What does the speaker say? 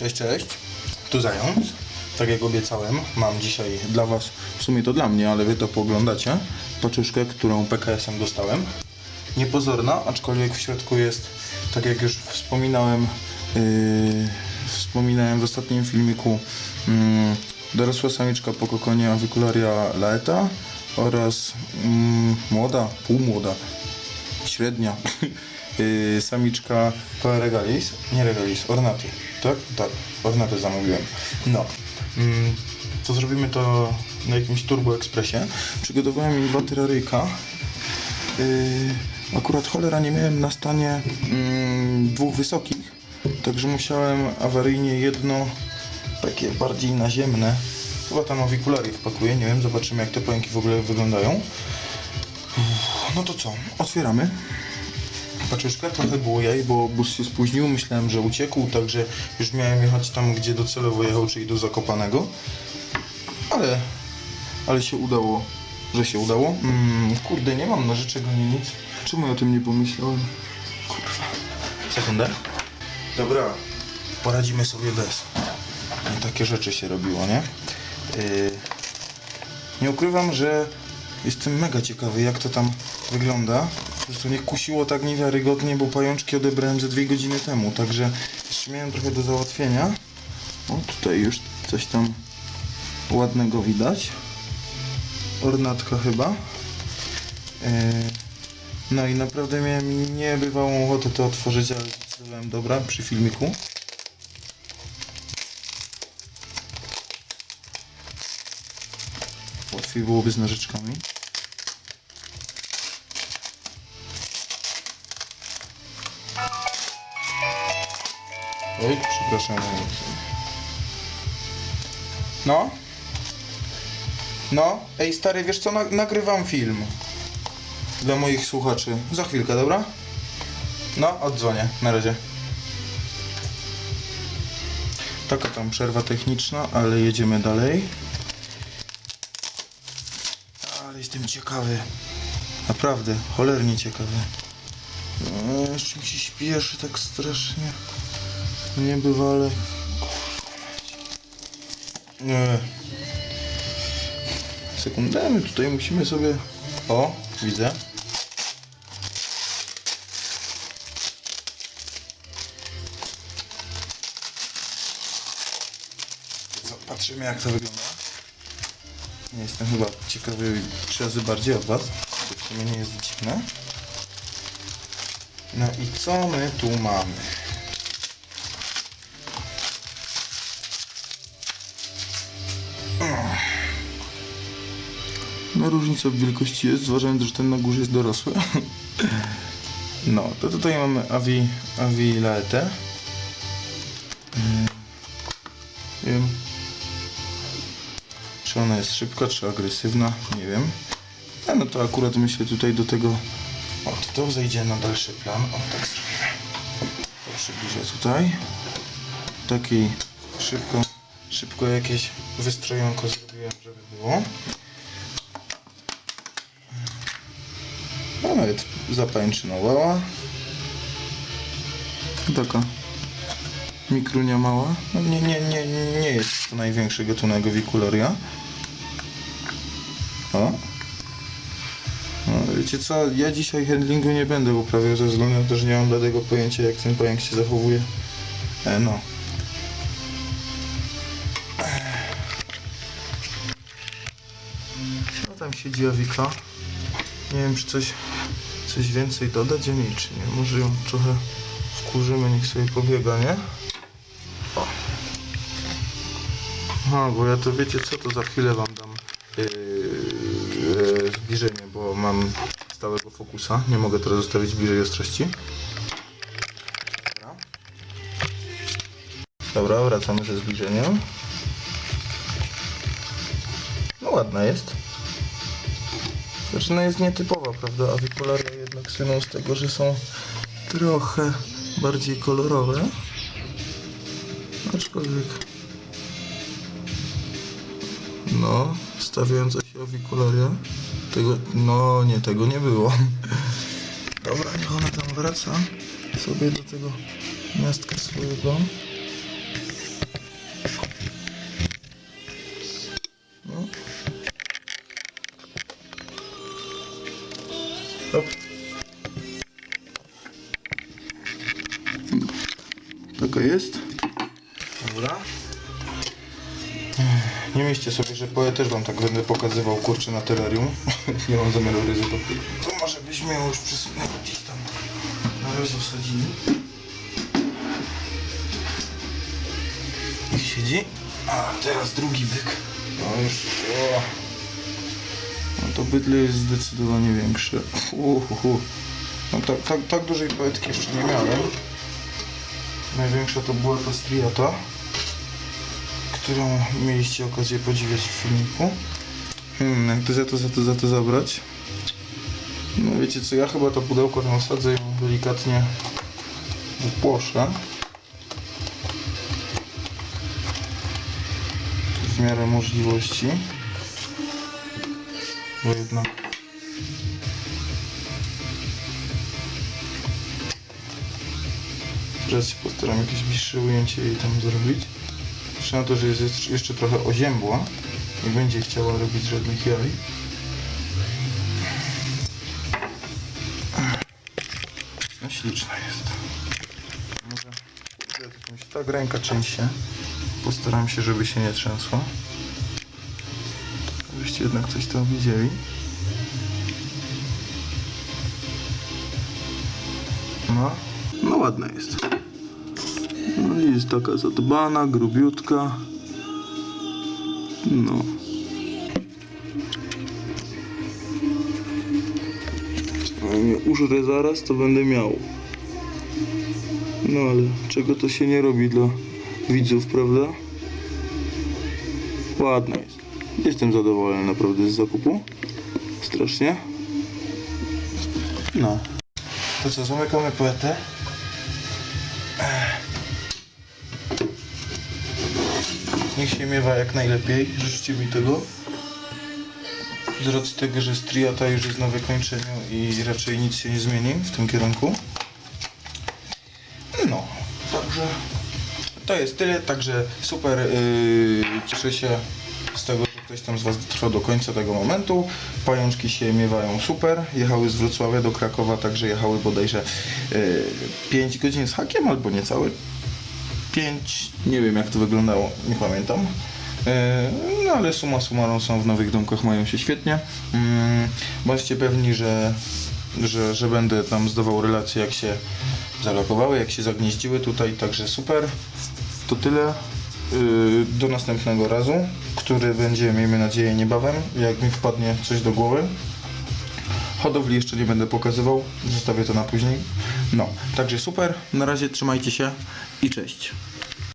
Cześć, cześć. Tu Zając. Tak jak obiecałem, mam dzisiaj dla Was, w sumie to dla mnie, ale Wy to pooglądacie, paczuszkę, którą PKS-em dostałem. Niepozorna, aczkolwiek w środku jest, tak jak już wspominałem, yy, wspominałem w ostatnim filmiku, yy, dorosła samiczka po kokonie Avicularia laeta oraz yy, młoda, półmłoda, średnia yy, samiczka Coa regalis, nie regalis, ornaty, tak? Tak, ornaty zamówiłem. No, mm, to zrobimy to na jakimś Turbo Expressie. Przygotowałem im dwa teraryjka. Yy, akurat cholera nie miałem na stanie mm, dwóch wysokich, także musiałem awaryjnie jedno takie bardziej naziemne. Chyba tam awikularię wpakuję, nie wiem, zobaczymy jak te pająki w ogóle wyglądają. No to co, otwieramy. Paczuszkę trochę było jaj, bo bus się spóźnił, myślałem, że uciekł, także już miałem jechać tam, gdzie docelowo jechał, czyli do Zakopanego. Ale, ale się udało, że się udało. Mm, kurde, nie mam nożyczek ani nic. Czemu ja o tym nie pomyślałem? Kurwa. Sekundę. Dobra, poradzimy sobie bez. Takie rzeczy się robiło, nie? Yy, nie ukrywam, że jestem mega ciekawy, jak to tam wygląda. Prostu mnie kusiło tak niewiarygodnie, bo pajączki odebrałem ze dwie godziny temu, także jeszcze miałem trochę do załatwienia. O, tutaj już coś tam ładnego widać. Ornatka chyba. Yy, no i naprawdę miałem niebywałą ochotę to otworzyć, ale zdecydowałem dobra przy filmiku. Łatwiej byłoby z nożyczkami. Oj, przepraszam. No? No? Ej, stary, wiesz co? Na nagrywam film. Dla moich słuchaczy. Za chwilkę, dobra? No, oddzwonię. Na razie. Taka tam przerwa techniczna, ale jedziemy dalej. Ale jestem ciekawy. Naprawdę, cholernie ciekawy. No, jeszcze mi się śpieszy tak strasznie. Niebywale. Nie. Sekundę, my tutaj musimy sobie... O, widzę. Zobaczymy jak to wygląda. Nie jestem chyba ciekawy trzy razy bardziej od Was. To w sumie nie jest dziwne. No i co my tu mamy? No różnica w wielkości jest, zważając, że ten na górze jest dorosły. No, to tutaj mamy Avi, Avi Laete. Mm, Wiem. Czy ona jest szybka, czy agresywna? Nie wiem. A no to akurat myślę tutaj do tego... O, to, to zejdzie na dalszy plan. O, tak zrobimy. To przybliżę tutaj. Takiej szybko, szybko jakieś wystrojonko zrobiłem, żeby było. No nawet zapęczynowała. Taka mikrunia mała. No nie, nie, nie, nie jest to największy gatunek wikularia. O. No, wiecie co, ja dzisiaj handlingu nie będę uprawiał ze względu na to, że nie mam bladego pojęcia jak ten pająk się zachowuje. E, no. No tam siedzi Awika. Nie wiem, czy coś, coś więcej dodać niej, czy nie. Może ją trochę wkurzymy, niech sobie pobiega, nie? O. Aha, bo ja to wiecie co, to za chwilę wam dam yy, yy, zbliżenie, bo mam stałego fokusa. Nie mogę teraz zostawić bliżej ostrości. Dobra. Dobra, wracamy ze zbliżeniem. No ładna jest. Znaczy no jest nietypowa, prawda? Avicularia jednak słyną z tego, że są trochę bardziej kolorowe. Aczkolwiek... No, stawiająca się Avicularia. Tego... No, nie, tego nie było. Dobra, niech ona tam wraca sobie do tego miastka swojego. Taka jest. Dobra. Nie myślcie sobie, że po też wam tak będę pokazywał kurczę na terrarium. nie mam zamiaru ryzykować. To może byśmy ją już przesunęli gdzieś tam. Na razie wsadzili. Niech siedzi. A teraz drugi byk. No już. O. No to bydle jest zdecydowanie większe. Uhuhu. No tak, tak, tak dużej poetki jeszcze nie miałem. Największa to była ta striata, którą mieliście okazję podziwiać w filmiku. Hmm, jak to za to, za to, za to zabrać? No wiecie co, ja chyba to pudełko tam osadzę i delikatnie wypłoszę. W miarę możliwości. Bo jednak Teraz się postaram jakieś bliższe ujęcie jej tam zrobić. Patrzę na to, że jest jeszcze- trochę oziębła. Nie będzie chciała robić żadnych jaj. No śliczna jest. Może tak ręka trzęsie. Postaram się, żeby się nie trzęsła. Żebyście jednak coś tam widzieli. No, no ładna jest. Jest taka zadbana, grubiutka. No. A mnie użrę zaraz, to będę miał. No ale czego to się nie robi dla widzów, prawda? Ładna jest. Jestem zadowolony naprawdę z zakupu. Strasznie. No. To co, zamykamy poetę. Niech się miewa jak najlepiej. Życzcie mi tego. Z racji tego, że striata już jest na wykończeniu i raczej nic się nie zmieni w tym kierunku. No, także to jest tyle. Także super. Yy, cieszę się z tego, że ktoś tam z Was trwał do końca tego momentu. Pajączki się miewają super. Jechały z Wrocławia do Krakowa, także jechały bodajże yy, 5 godzin z hakiem albo niecałe 5, nie wiem jak to wyglądało, nie pamiętam. E, No ale suma summarum są w nowych domkach, mają się świetnie. Mm, Bądźcie pewni, że, że, że będę tam zdawał relacje jak się zalokowały, jak się zagnieździły tutaj, także super. To tyle. Y, Do następnego razu, który będzie miejmy nadzieję niebawem, jak mi wpadnie coś do głowy. Hodowli jeszcze nie będę pokazywał, zostawię to na później. No, także super, na razie trzymajcie się i cześć.